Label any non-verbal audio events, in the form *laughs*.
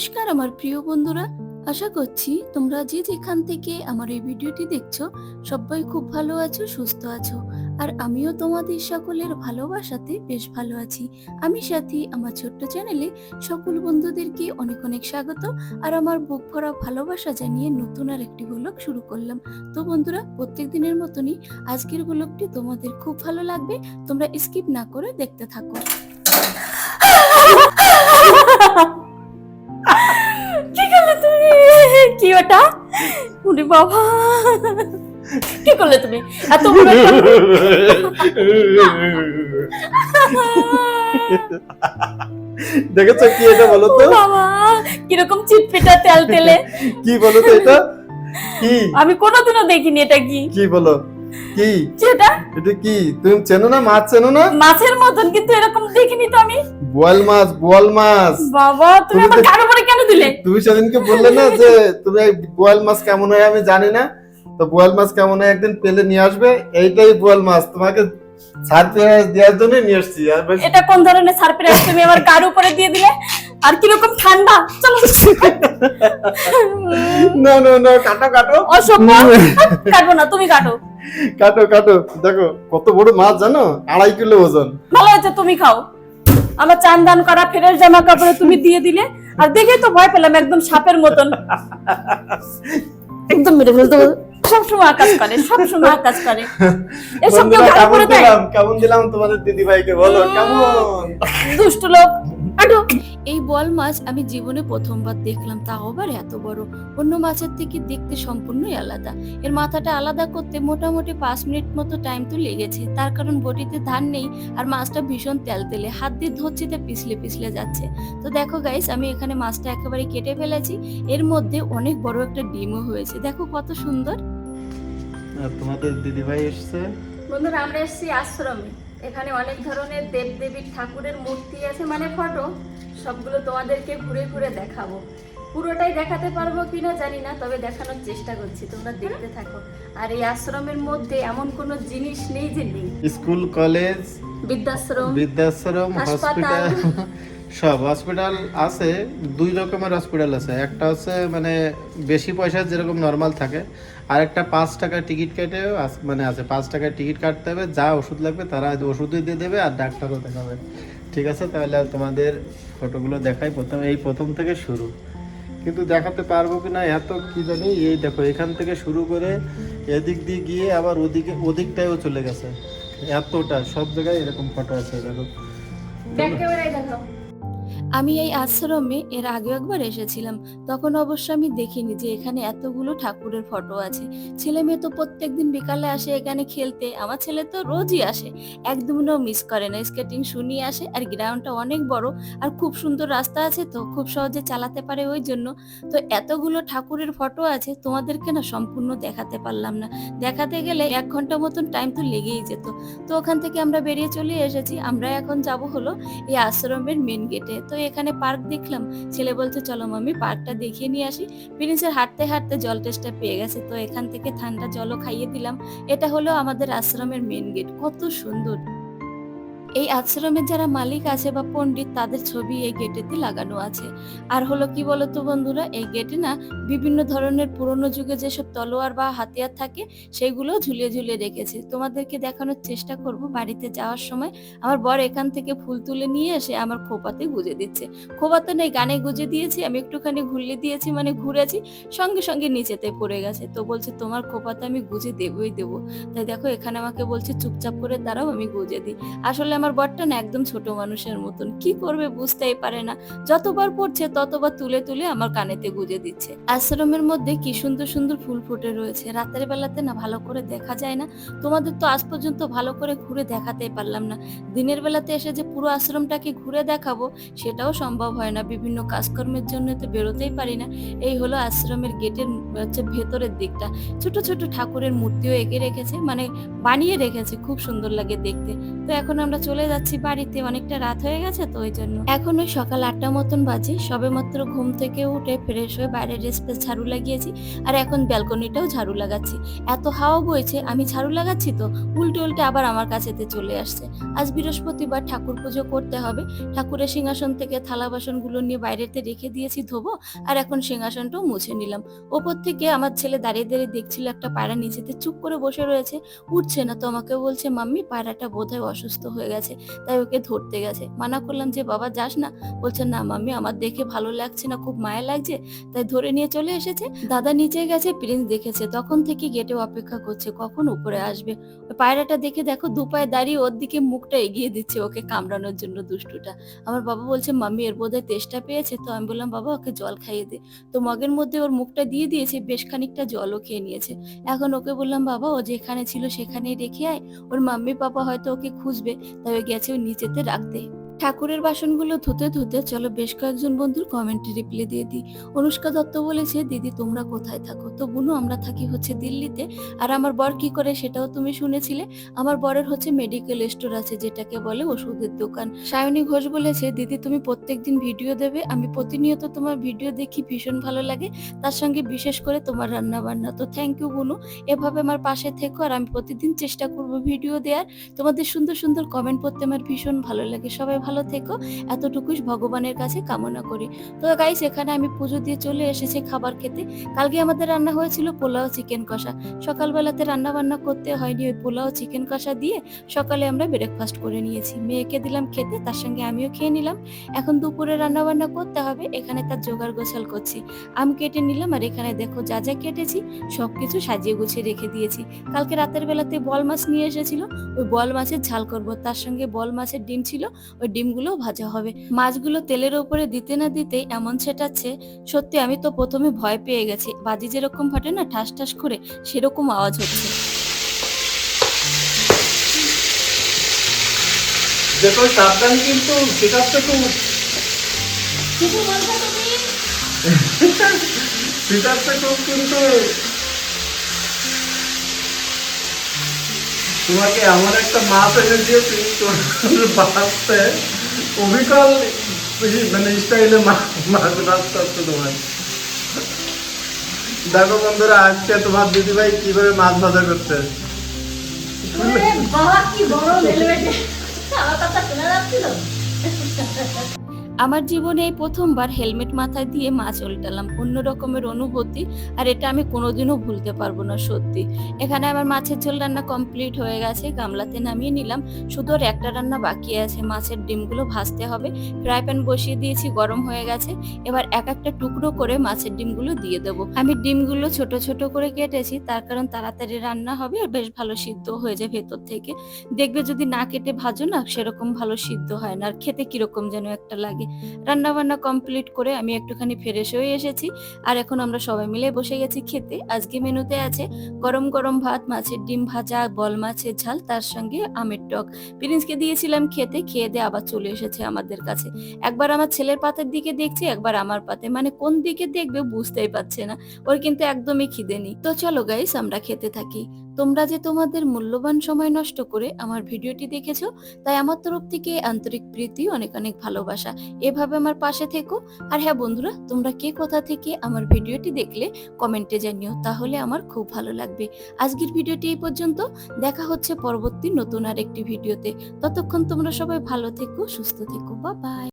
নমস্কার আমার প্রিয় বন্ধুরা। আশা করছি তোমরা যে যেখান থেকে আমার এই ভিডিওটি দেখছ, সবাই খুব ভালো আছো, সুস্থ আছো। আর আমিও তোমাদের সকলের ভালোবাসাতে বেশ ভালো আছি। আমি সাথী, আমার ছোট্ট চ্যানেলে সকল বন্ধুদেরকে অনেক অনেক স্বাগত। আর আমার বুক ভরা ভালোবাসা জানিয়ে নতুন আর একটি ব্লগ শুরু করলাম। তো বন্ধুরা, প্রত্যেক দিনের মতনই আজকের ব্লগটি তোমাদের খুব ভালো লাগবে। তোমরা স্কিপ না করে দেখতে থাকো। *laughs* কি ওটা? উনি বাবা। কি করলে তুমি? এত বড় দেখেছ কি এটা বলো তো? বাবা কীরকম চিটপিটা তেল তেলে। কি বলো তো এটা? কি? আমি কোনোদিনও দেখিনি এটা কি। কি বলো? কি? যেটা এটা কি? তুমি চেনো না? মাছ চেনো না? মাছের মতন কিন্তু এরকম দেখিনি তো আমি। বোয়াল মাছ বোয়াল মাছ। বাবা তুমি আমার কারও কেন দিলে? তুমি সেদিনকে বললে না যে তুমি বোয়াল মাছ কেমন হয় আমি জানি না। তো বোয়াল মাছ কেমন হয় একদিন পেলে নিয়ে আসবে এইটাই বোয়াল মাছ। তোমাকে সারপ্রাইজ দেওয়ার জন্য নিয়ে এসছি। এটা কোন ধরনের সারপ্রাইজ তুমি আমার কার উপরে দিয়ে দিলে? আর কীরকম ঠান্ডা? চলো। না না না কাটো কাটো। অসভ্য কাটবো না তুমি কাটো। কাটো কাটো। দেখো কত বড় মাছ জানো? আড়াই কিলো ওজন। ভালো হয়েছে তুমি খাও। আমার চান দান করা ফেরের জামা কাপড় তুমি দিয়ে দিলে আর দেখে তো ভয় পেলাম একদম সাপের মতন। একদম মেরে ফেলতো সবসময় আকাশ করে সবসময় আকাশ করে। এসব কেমন দিলাম? তোমাদের দিদি ভাইকে বলো কেমন? দুষ্ট লোক। এই বল মাছ আমি জীবনে প্রথমবার দেখলাম তাও আবার এত বড়। অন্য মাছের থেকে দেখতে সম্পূর্ণই আলাদা। এর মাথাটা আলাদা করতে মোটামুটি পাঁচ মিনিট মতো টাইম তো লেগেছে। তার কারণ বটিতে ধান নেই আর মাছটা ভীষণ তেলতেলে হাত দিয়ে ধরছি তা পিছলে পিছলে যাচ্ছে। তো দেখো গাইস আমি এখানে মাছটা একেবারে কেটে ফেলেছি। এর মধ্যে অনেক বড় একটা ডিমও হয়েছে। দেখো কত সুন্দর। তোমাদের দিদি ভাই এসছে? বন্ধুরা আমরা এসেছি আশ্রমে। এখানে অনেক ধরনের দেব দেবীর ঠাকুরের মূর্তি আছে মানে ফটো। সবগুলো তোমাদেরকে ঘুরে ঘুরে দেখাবো। পুরোটাই দেখাতে পারব কিনা জানি না তবে দেখানোর চেষ্টা করছি তোমরা দেখতে থাকো। আর এই আশ্রমের মধ্যে এমন কোনো জিনিস নেই যে নেই। স্কুল কলেজ বৃদ্ধাশ্রম বৃদ্ধাশ্রম হাসপাতাল। হসপিটাল সব হসপিটাল আছে, দুই রকমের হসপিটাল আছে। একটা হচ্ছে মানে বেশি পয়সা যেরকম নর্মাল থাকে আর একটা পাঁচ টাকা টিকিট কেটে মানে আছে, পাঁচ টাকার টিকিট কাটতে হবে, যা ওষুধ লাগবে তারা ওষুধই দিয়ে দেবে আর ডাক্তারও দেখাবে। ঠিক আছে? তাহলে তোমাদের ফটোগুলো দেখাই প্রথম এই প্রথম থেকে শুরু। কিন্তু দেখাতে পারব কি না, এত কি জানি, এই দেখো, এখান থেকে শুরু করে এদিক দিয়ে গিয়ে আবার ওদিকে ওদিকটাও চলে গেছে। এতটা, সব জায়গায় এরকম ফটো আছে দেখো। আমি এই আশ্রমে এর আগে একবার এসেছিলাম। তখন অবশ্য আমি দেখিনি যে এখানে এতগুলো ঠাকুরের ফটো আছে। ছেলে মেয়ে তো প্রত্যেকদিন বিকালে আসে এখানে খেলতে। আমার ছেলে তো রোজই আসে। একদমও মিস করে না। স্কেটিং শুনিয়ে আসে আর গ্রাউন্ডটা অনেক বড় আর খুব সুন্দর রাস্তা আছে তো খুব সহজে চালাতে পারে ওই জন্য। তো এতগুলো ঠাকুরের ফটো আছে তোমাদেরকে না সম্পূর্ণ দেখাতে পারলাম না। দেখাতে গেলে এক ঘণ্টা মতন টাইম তো লেগেই যেত। তো ওখান থেকে আমরা বেরিয়ে চলে এসেছি। আমরা এখন যাব হলো এই আশ্রমের মেন গেটে তো এখানে পার্ক দেখলাম। ছেলে বলছে, চলো মামি পার্কটা দেখিয়ে নিয়ে আসি। প্রিন্সের হাঁটতে হাঁটতে জল টেস্টটা পেয়ে গেছে। তো এখান থেকে ঠান্ডা জলও খাইয়ে দিলাম। এটা হলো আমাদের আশ্রমের মেন গেট কত সুন্দর। এই আশ্রমের যারা মালিক আছে বা পণ্ডিত, তাদের ছবি এই গেটেতে লাগানো আছে। আর হলো কি বলতো বন্ধুরা, এই গেটে না বিভিন্ন ধরনের পুরনো যুগে যেসব তলোয়ার বা হাতিয়ার থাকে সেগুলো ঝুলিয়ে ঝুলিয়ে রেখেছে। তোমাদেরকে দেখানোর চেষ্টা করব বাড়িতে যাওয়ার সময়। আমার বর এখান থেকে ফুল তুলে নিয়ে এসে আমার খোপাতে গুজে দিচ্ছে। খোপাতে নেই, গানে গুজে দিয়েছি, আমি একটুখানি ঘুরলে দিয়েছি মানে ঘুরেছি, সঙ্গে সঙ্গে নিচেতে পড়ে গেছে। তো বলছে, তোমার খোপাতে আমি গুজে দেবই দেবো। তাই দেখো, এখানে আমাকে বলছে, চুপচাপ করে দাঁড়াও, আমি গুজে দিই। আসলে আমার বরটা না একদম ছোট মানুষের মতন। কি করবে বুঝতেই পারে না। যতবার পড়ছে ততবার তুলে তুলে আমার কানেতে গুজে দিচ্ছে। আশ্রমের মধ্যে কি সুন্দর সুন্দর ফুল ফুটে রয়েছে। রাতের বেলাতে না ভালো করে দেখা যায় না। তোমাদের তো আজ পর্যন্ত ভালো করে ঘুরে দেখাতেই পারলাম না। দিনের বেলাতে এসে যে পুরো আশ্রমটাকে ঘুরে দেখাবো, সেটাও সম্ভব হয় না। বিভিন্ন কাজকর্মের জন্য তো বেরোতেই পারি না। এই হলো আশ্রমের গেটের হচ্ছে ভেতরের দিকটা। ছোট ছোট ঠাকুরের মূর্তিও এঁকে রেখেছে মানে বানিয়ে রেখেছে। খুব সুন্দর লাগে দেখতে। তো এখন আমরা চলে যাচ্ছি বাড়িতে, অনেকটা রাত হয়ে গেছে তো ওই জন্য। এখন ওই সকাল আটটা মতন বাজে সবে মাত্র ঘুম থেকে উঠে ফ্রেশ হয়ে বাইরের স্পেস ঝাড়ু লাগিয়েছি, আর এখন ব্যালকনিটাও ঝাড়ু লাগাচ্ছি। এত হাওয়া বইছে, আমি ঝাড়ু লাগাচ্ছি তো, উল্টে উল্টে আবার আমার কাছেতে চলে আসছে। আজ বৃহস্পতিবার ঠাকুর পুজো করতে হবে, ঠাকুরের সিংহাসন থেকে থালা বাসনগুলো নিয়ে বাইরেতে রেখে দিয়েছি ধোবো, আর এখন সিংহাসনটাও মুছে নিলাম। ওপর থেকে আমার ছেলে দাঁড়িয়ে দাঁড়িয়ে দেখছিল একটা পায়রা নিচেতে চুপ করে বসে রয়েছে, উঠছে না তো আমাকে বলছে, মাম্মি, পায়রাটা বোধহয় অসুস্থ হয়ে গেছে। তাই ওকে ধরতে গেছে। মানা করলাম যে, বাবা, যাস না। বলছে, না, মাম্মি, আমার দেখে ভালো লাগছে না, খুব মায়া লাগছে, তাই ধরে নিয়ে চলে এসেছে। দাদা নিচে গেছে, প্রিন্স দেখেছে। তখন থেকে গেটে অপেক্ষা করছে, কখন উপরে আসবে? পায়রাটা দেখে দেখো, দু পায়ে দাঁড়িয়ে ওর দিকে মুখটা এগিয়ে দিচ্ছে ওকে কামড়ানোর জন্য দুষ্টুটা। আমার বাবা বলছে, মাম্মি, এর বোধহয় তেষ্টা পেয়েছে? তো আমি বললাম, বাবা, ওকে জল খাইয়ে দে। তো মগের মধ্যে ওর মুখটা দিয়ে দিয়েছে, বেশ খানিকটা জলও খেয়ে নিয়েছে। এখন ওকে বললাম, বাবা, ও যেখানে ছিল সেখানেই রেখে আয়। ওর মাম্মি, পাপা হয়তো ওকে খুঁজবে, তাই ও গেছে ওই নিচেতে রাখতে। ঠাকুরের বাসনগুলো ধুতে ধুতে চলো বেশ কয়েকজন বন্ধুর কমেন্টে রিপ্লাই দিয়ে দিই। অনুষ্কা দত্ত বলেছে, দিদি, তোমরা কোথায় থাকো? তো বুনু, আমরা থাকি হচ্ছে দিল্লিতে। আর আমার বর কি করে সেটাও তুমি শুনেছিলে। আমার বরের হচ্ছে মেডিকেল স্টোর আছে, যেটাকে বলে ওষুধের দোকান। সায়নী ঘোষ বলেছে, দিদি, তুমি প্রত্যেকদিন ভিডিও দেবে। আমি প্রতিনিয়ত তোমার ভিডিও দেখি, ভীষণ ভালো লাগে। তার সঙ্গে বিশেষ করে তোমার রান্না বান্না তো থ্যাংক ইউ বুনু। এভাবে আমার পাশে থেকো আর আমি প্রতিদিন চেষ্টা করব ভিডিও দেওয়ার তোমাদের সুন্দর সুন্দর কমেন্ট পড়তে আমার ভীষণ ভালো লাগে। সবাই ভালো থেকো। এতটুকুই ভগবানের কাছে কামনা করি। তো গাইস এখানে আমি পুজো দিয়ে চলে এসেছি খাবার খেতে। কালকে আমাদের রান্না হয়েছিল পোলাও চিকেন কষা। সকালবেলাতে রান্না বান্না করতে হয়নি ওই পোলাও চিকেন কষা দিয়ে সকালে আমরা ব্রেকফাস্ট করে নিয়েছি। মেয়েকে দিলাম খেতে, তার সঙ্গে আমিও খেয়ে নিলাম। এখন দুপুরে রান্না বান্না করতে হবে, এখানে তার জোগাড় গোছাল করছি। আম কেটে নিলাম আর এখানে দেখো যা যা কেটেছি, সবকিছু সাজিয়ে গুছিয়ে রেখে দিয়েছি। কালকে রাতের বেলাতে বল মাছ নিয়ে এসেছিল, ওই বল মাছের ঝাল করব। তার সঙ্গে বল মাছের ডিম ছিল, ওই ডিমগুলো ভাজা হবে। মাছগুলো তেলের উপরে দিতে না দিতেই এমন ছেটাচ্ছে সত্যি আমি তো প্রথমে ভয় পেয়ে গেছি। বাজি যেরকম ফাটে না ঠাস ঠাস করে সেরকম আওয়াজ হচ্ছে। দেখো সাবধান কিন্তু আছে তো ঠিক আছে *laughs* তো কিন্তু তোমাকে এমন একটা মাছ এনে দিয়েছি তোমার বাঁচতে। অবিকল মানে স্টাইলে মাছ ভাজতে হচ্ছে তোমার দেখো বন্ধুরা, আজকে তোমার দিদিভাই কীভাবে মাছ ভাজা করছে। বাবা, কি বড় আমার কথা শোনা যাচ্ছিল? আমার জীবনে এই প্রথমবার হেলমেট মাথায় দিয়ে মাছ উল্টালাম অন্য রকমের অনুভূতি, আর এটা আমি কোনোদিনও ভুলতে পারব না, সত্যি। এখানে আমার মাছের ঝোল রান্না কমপ্লিট হয়ে গেছে, গামলাতে নামিয়ে নিলাম। শুধু আর একটা রান্না বাকি আছে, মাছের ডিমগুলো ভাজতে হবে। ফ্রাই প্যান বসিয়ে দিয়েছি, গরম হয়ে গেছে। এবার এক একটা টুকরো করে মাছের ডিমগুলো দিয়ে দেবো। আমি ডিমগুলো ছোট ছোট করে কেটেছি, তার কারণ তাড়াতাড়ি রান্না হবে আর বেশ ভালো সিদ্ধ হয়ে যায় ভেতর থেকে। দেখবে যদি না কেটে ভাজো না, সেরকম ভালো সিদ্ধ হয় না, আর খেতে কীরকম যেন একটা লাগে। রান্না বান্না কমপ্লিট করে আমি একটুখানি ফ্রেশ হয়ে এসেছি। আর এখন আমরা সবাই মিলে বসে গেছি খেতে। আজকে মেনুতে আছে গরম গরম ভাত, মাছের ডিম ভাজা, বল মাছের ঝাল, তার সঙ্গে আমের টক। প্রিন্সকে দিয়েছিলাম খেতে, খেয়ে দিয়ে আবার চলে এসেছে আমাদের কাছে। একবার আমার ছেলের পাতের দিকে দেখছি, একবার আমার পাতে। মানে কোন দিকে দেখবে বুঝতেই পারছে না। ওর কিন্তু একদমই খিদে নেই। তো চলো গাইস আমরা খেতে থাকি। তোমরা যে তোমাদের মূল্যবান সময় নষ্ট করে আমার ভিডিওটি দেখেছ, তাই আমার তরফ থেকে আন্তরিক প্রীতি, অনেক অনেক ভালোবাসা। এভাবে আমার পাশে থেকো। আর হ্যাঁ বন্ধুরা, তোমরা কে কোথা থেকে আমার ভিডিওটি দেখলে কমেন্টে জানিও, তাহলে আমার খুব ভালো লাগবে। আজকের ভিডিওটি এই পর্যন্ত। দেখা হচ্ছে পরবর্তী নতুন আর একটি ভিডিওতে। ততক্ষণ তোমরা সবাই ভালো থেকো, সুস্থ থেকো। বা বাই